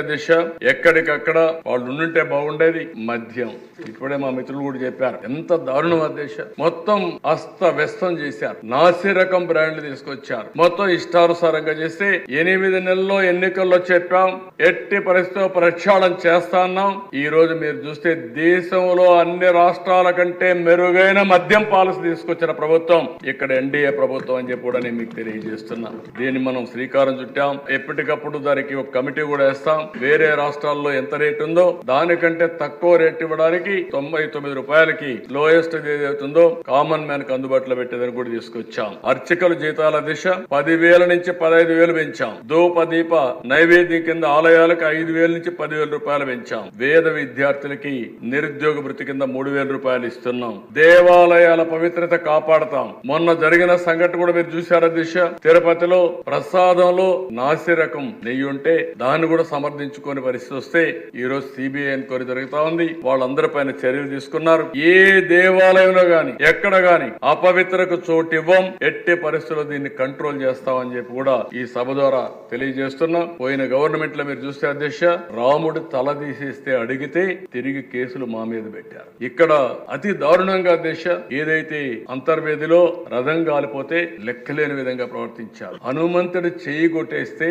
దిశ ఎక్కడికక్కడ వాళ్ళు ఉండుంటే బాగుండేది మద్యం. ఇప్పుడే మా మిత్రులు కూడా చెప్పారు. ఎంత దారుణం అధ్యక్ష మొత్తం అస్త వ్యస్తం చేశారు. నాసి రకం బ్రాండ్లు తీసుకొచ్చారు. మొత్తం ఇష్టానుసారంగా చేస్తే ఎనిమిది నెలల్లో ఎన్నికల్లో చెప్పాం. ఎట్టి పరిస్థితిలో ప్రక్షాళన చేస్తాన్నాం ఈ రోజు మీరు చూస్తే దేశంలో అన్ని రాష్ట్రాల కంటే మెరుగైన మద్యం పాలసీ తీసుకొచ్చిన ప్రభుత్వం. ఇక్కడ ఎన్డీఏ ప్రభుత్వం అని చెప్పి కూడా నేను మీకు తెలియజేస్తున్నా. దీన్ని మనం శ్రీకారం చుట్టాం. ఎప్పటికప్పుడు దానికి ఒక కమిటీ కూడా వేస్తాం. వేరే రాష్ట్రాల్లో ఎంత రేట్ ఉందో దానికంటే తక్కువ రేట్ ఇవ్వడానికి తొంభై తొమ్మిది రూపాయలకి లోయెస్ట్ ఏదైతుందో కామన్ మ్యాన్కి అందుబాటులో పెట్టేదని కూడా తీసుకొచ్చాం. అర్చకుల జీతాల దిశ పదివేల నుంచి పదహైదు వేలు పెంచాం. ధూప దీప నైవేద్యం కింద ఆలయాలకు ఐదు వేల నుంచి పదివేల రూపాయలు పెంచాం. వేద విద్యార్థులకి నిరుద్యోగ వృత్తి కింద మూడు వేల రూపాయలు ఇస్తున్నాం. దేవాలయాల పవిత్రత కాపాడతాం. మొన్న జరిగిన సంఘటన కూడా మీరు చూశారా దిశ? తిరుపతిలో ప్రసాదంలో నాసి రకం నెయ్యి ఉంటే దాన్ని కూడా సమర్థించుకునే పరిస్థితి వస్తే ఈ రోజు సిబిఐ ఎన్క్వైరీ జరుగుతా ఉంది. వాళ్ళందరి పైన చర్యలు తీసుకున్నారు. ఏ దేవాలయంలో గాని ఎక్కడ గాని అపవిత్రకు చోటు ఇవ్వం. ఎట్టి పరిస్థితుల్లో దీన్ని కంట్రోల్ చేస్తామని చెప్పి కూడా ఈ సభ ద్వారా తెలియజేస్తున్నాం. పోయిన గవర్నమెంట్లో మీరు చూస్తే అధ్యక్ష రాముడు తల తీసేస్తే అడిగితే తిరిగి కేసులు మా మీద పెట్టారు. ఇక్కడ అతి దారుణంగా అధ్యక్ష ఏదైతే అంతర్వేదిలో రథం కాలిపోతే లెక్కలేని విధంగా ప్రవర్తించారు. హనుమంతుడు చేయి కొట్టేస్తే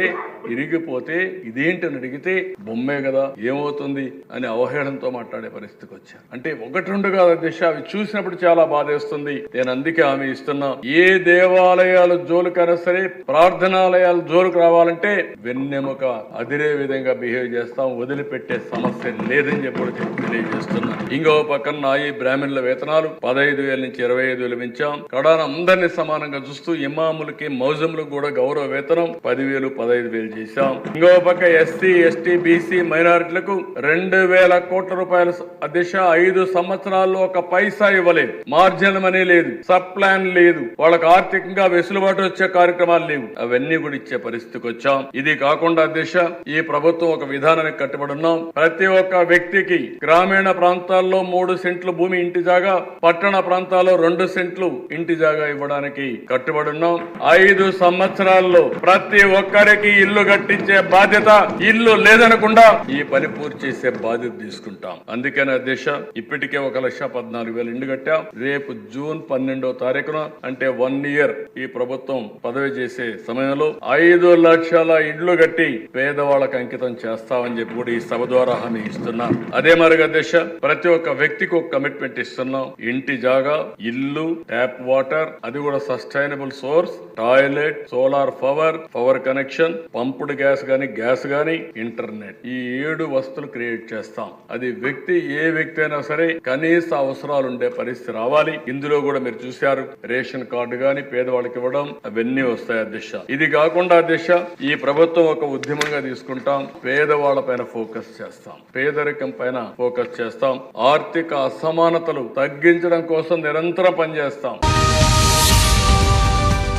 ఇరిగిపోతే ఇదేంటని అడిగితే బొమ్మే కదా ఏమవుతుంది అని అవహేళనతో మాట్లాడే పరిస్థితికి వచ్చారు. అంటే ఒకటి రెండు కాదు దిశ అవి చూసినప్పుడు చాలా బాధేస్తుంది. నేను అందుకే ఆమె ఇస్తున్నా. ఏ దేవాలయాలు జోలుకైనా సరే ప్రార్థనాలయాలు జోలుకు రావాలంటే వెన్నెముక అదిరే విధంగా బిహేవ్ చేస్తాం వదిలిపెట్టే సమస్య లేదని చెప్పి తెలియజేస్తున్నా. ఇంకో పక్కన నాయి ఈ బ్రాహ్మణుల వేతనాలు పదహైదు వేల నుంచి ఇరవై ఐదు వేలు పెంచాం కడాన అందరినీ సమానంగా చూస్తూ ఇమాములకి మౌజములకు కూడా గౌరవ వేతనం పదివేలు పదహైదు వేలు చేశాం. ఇంకో పక్క ఎస్సీ ఎస్టీ బీసీ మైనారిటీలకు రెండు వేల కోట్ల రూపాయల దిశ ఐదు సంవత్సరాల్లో ఒక పైసా ఇవ్వలేదు. మార్జిన్ మనీ లేదు. సబ్ ప్లాన్ లేదు. వాళ్ళకి ఆర్థికంగా వెసులుబాటు వచ్చే కార్యక్రమాలు లేవు. అవన్నీ కూడా ఇచ్చే పరిస్థితికి వచ్చాం. ఇది కాకుండా దిశ ఈ ప్రభుత్వం ఒక విధానానికి కట్టుబడి ఉన్నాం ప్రతి ఒక్క వ్యక్తికి గ్రామీణ ప్రాంతాల్లో మూడు సెంట్లు భూమి ఇంటి జాగా పట్టణ ప్రాంతాల్లో రెండు సెంట్లు ఇంటి జాగా ఇవ్వడానికి కట్టుబడి ఉన్నాం ఐదు సంవత్సరాల్లో ప్రతి ఒక్కరికి ఇల్లు కట్టించే బాధ్యత ఇల్లు లేదనకుండా ఈ పని పూర్తి చేసే బాధ్యత తీసుకుంటాం. అందుకనే దేశ ఇప్పటికే ఒక లక్ష పద్నాలుగు వేలు ఇండ్లు కట్టాం. రేపు జూన్ పన్నెండో తారీఖున అంటే వన్ ఇయర్ ఈ ప్రభుత్వం పదవి చేసే సమయంలో ఐదు లక్షల ఇండ్లు కట్టి పేదవాళ్ళకి అంకితం చేస్తామని చెప్పి కూడా ఈ సభ ద్వారా హామీ ఇస్తున్నాం. అదే మరి అధ్యక్ష ప్రతి ఒక్క వ్యక్తికి ఒక కమిట్మెంట్ ఇస్తున్నాం. ఇంటి జాగా ఇల్లు ట్యాప్ వాటర్ అది కూడా sustainable source toilet solar power power connection piped gas గాని గ్యాస్ గాని ఇంటర్నెట్. ఈ ఏడు వస్తువులు క్రియేట్ చేస్తాం. అది వ్యక్తి ఏ వ్యక్తి అయినా సరే కనీస అవసరాలు ఉండే పరిస్థితి రావాలి. ఇందులో కూడా మీరు చూశారు రేషన్ కార్డు గాని పేదవాళ్ళకి ఇవ్వడం అవన్నీ వస్తాయి అధ్యక్ష ఇది కాకుండా అధ్యక్ష ఈ ప్రభుత్వం ఒక ఉద్యమంగా తీసుకుంటాం పేదవాళ్ళ పైన ఫోకస్ చేస్తాం. పేదరికం పైన ఫోకస్ చేస్తాం. ఆర్థిక అసమానతలు తగ్గించడం కోసం నిరంతరం పనిచేస్తాం.